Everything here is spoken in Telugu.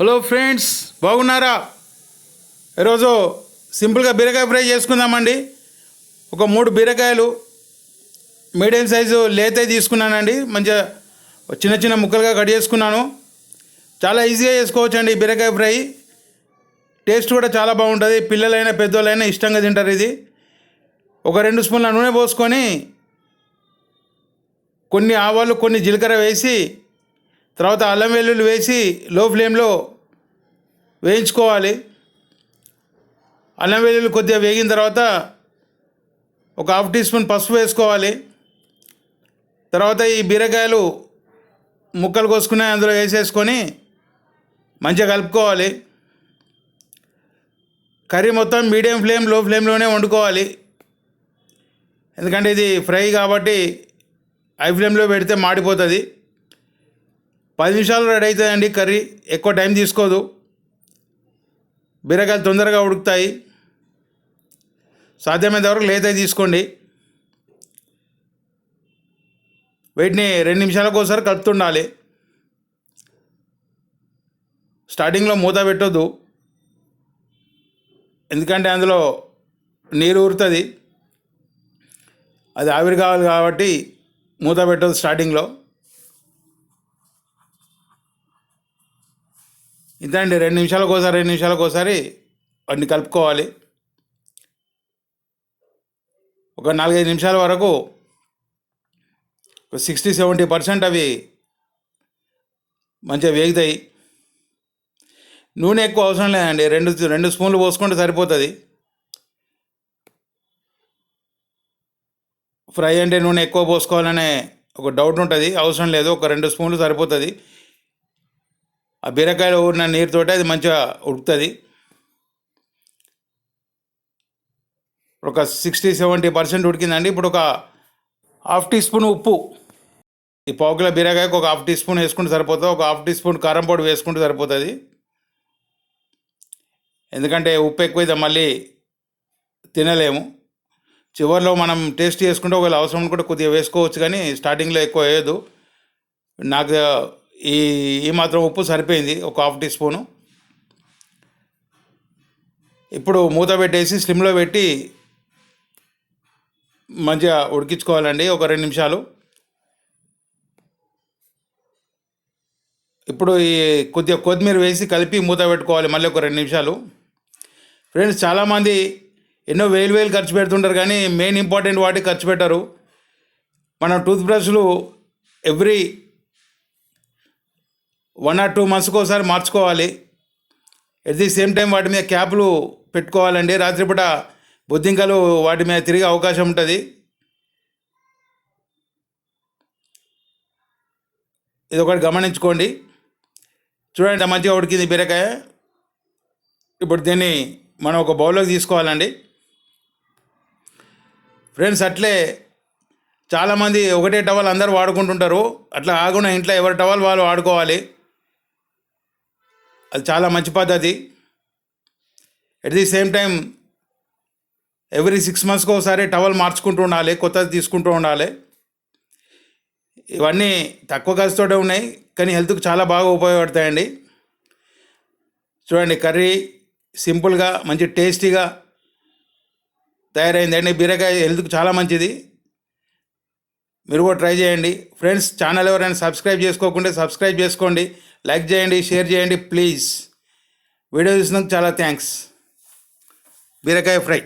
హలో ఫ్రెండ్స్ బాగున్నారా? ఈరోజు సింపుల్గా బీరకాయ ఫ్రై చేసుకుందామండి. ఒక మూడు బీరకాయలు మీడియం సైజు లేతే తీసుకున్నానండి. మంచిగా చిన్న చిన్న ముక్కలుగా కట్ చేసుకున్నాను. చాలా ఈజీగా చేసుకోవచ్చండి అండి బీరకాయ ఫ్రై. టేస్ట్ కూడా చాలా బాగుంటుంది. పిల్లలైనా పెద్దోళ్ళైనా ఇష్టంగా తింటారు ఇది. ఒక రెండు స్పూన్ల నూనె పోసుకొని కొన్ని ఆవాలు కొన్ని జీలకర్ర వేసి తర్వాత అల్లం వెల్లుల్లి వేసి లో ఫ్లేమ్లో వేయించుకోవాలి. అల్లం వెల్లుల్లి కొద్దిగా వేగిన తర్వాత ఒక హాఫ్ టీ స్పూన్ పసుపు వేసుకోవాలి. తర్వాత ఈ బీరకాయలు ముక్కలు కోసుకుని అందులో వేసేసుకొని మంచిగా కలుపుకోవాలి. కర్రీ మొత్తం మీడియం ఫ్లేమ్లో ఫ్లేమ్లోనే వండుకోవాలి. ఎందుకంటే ఇది ఫ్రై కాబట్టి హై ఫ్లేమ్లో పెడితే మాడిపోతుంది. పది నిమిషాలు రెడీ అవుతుందండి కర్రీ. ఎక్కువ టైం తీసుకోదు. బీరకాయలు తొందరగా ఉడుకుతాయి. సాధ్యమైనంత వరకు లేతే తీసుకోండి. వీటిని రెండు నిమిషాలకు ఒకసారి కలుపుతుండాలి. స్టార్టింగ్లో మూత పెట్టొద్దు. ఎందుకంటే అందులో నీరు ఊరుతుంది. అది ఆవిరి కావాలి కాబట్టి మూత పెట్టొద్దు స్టార్టింగ్లో. ఇంతే అండి రెండు నిమిషాలకు ఒకసారి రెండు నిమిషాలకు ఒకసారి వాటిని కలుపుకోవాలి. ఒక నాలుగైదు నిమిషాల వరకు ఒక సిక్స్టీ సెవెంటీ పర్సెంట్ అవి మంచిగా వేగుతాయి. నూనె ఎక్కువ అవసరం లేదండి రెండు రెండు స్పూన్లు పోసుకుంటే సరిపోతుంది. ఫ్రై అంటే నూనె ఎక్కువ పోసుకోవాలనే ఒక డౌట్ ఉంటుంది అవసరం లేదు ఒక రెండు స్పూన్లు సరిపోతుంది. ఆ బీరకాయలో ఊరిన నీరుతోటి అది మంచిగా ఉడుకుతుంది. ఒక సిక్స్టీ సెవెంటీ పర్సెంట్ ఉడికిందండి. ఇప్పుడు ఒక హాఫ్ టీ స్పూన్ ఉప్పు. ఈ పావు కిలో బీరకాయకు ఒక హాఫ్ టీ స్పూన్ వేసుకుంటే సరిపోతుంది. ఒక హాఫ్ టీ స్పూన్ కారం పొడి వేసుకుంటే సరిపోతుంది. ఎందుకంటే ఉప్పు ఎక్కువైతే మళ్ళీ తినలేము. చివరిలో మనం టేస్ట్ చేసుకుంటే ఒకవేళ అవసరం కూడా కొద్దిగా వేసుకోవచ్చు కానీ స్టార్టింగ్లో ఎక్కువ వేయదు నాకు ఈ ఈ మాత్రం ఉప్పు సరిపోయింది ఒక హాఫ్ టీ స్పూను. ఇప్పుడు మూత పెట్టేసి స్లిమ్లో పెట్టి మంచిగా ఉడికించుకోవాలండి ఒక రెండు నిమిషాలు. ఇప్పుడు ఈ కొద్దిగా కొత్తిమీర వేసి కలిపి మూత పెట్టుకోవాలి మళ్ళీ ఒక రెండు నిమిషాలు. ఫ్రెండ్స్ చాలామంది ఎన్నో వేలు వేలు ఖర్చు పెడుతుంటారు కానీ మెయిన్ ఇంపార్టెంట్ వాటికి ఖర్చు పెట్టరు. మనం టూత్ బ్రష్లు ఎవ్రీ వన్ ఆర్ టూ మంత్స్కి ఒకసారి మార్చుకోవాలి. ఎట్ ది సేమ్ టైం వాటి మీద క్యాప్లు పెట్టుకోవాలండి. రాత్రిపూట బొద్దింకలు వాటి మీద తిరిగే అవకాశం ఉంటుంది. ఇది ఒకటి గమనించుకోండి. చూడండి మంచిగా ఉడికింది బీరకాయ. ఇప్పుడు దీన్ని మనం ఒక బౌల్లోకి తీసుకోవాలండి. ఫ్రెండ్స్ అట్లే చాలామంది ఒకటే టవల్ అందరూ వాడుకుంటుంటారు. అట్లా కాకుండా ఇంట్లో ఎవరి టవల్ వాళ్ళు వాడుకోవాలి. అది చాలా మంచి పద్ధతి. At the same time every six మంత్స్కి ఒకసారి టవల్ మార్చుకుంటూ ఉండాలి కొత్తది తీసుకుంటూ ఉండాలి. ఇవన్నీ తక్కువ ఖర్చుతోటే ఉన్నాయి కానీ హెల్త్కి చాలా బాగా ఉపయోగపడతాయండి. చూడండి కర్రీ సింపుల్గా మంచి టేస్టీగా తయారైందండి. బీరకాయ హెల్త్కి చాలా మంచిది. మీరు కూడా ట్రై చేయండి. ఫ్రెండ్స్ ఛానల్ ఎవరైనా సబ్స్క్రైబ్ చేసుకోకుంటే సబ్స్క్రైబ్ చేసుకోండి. లైక్ చేయండి షేర్ చేయండి ప్లీజ్. వీడియో చూసినందుకు చాలా థ్యాంక్స్. బీరకాయ ఫ్రై.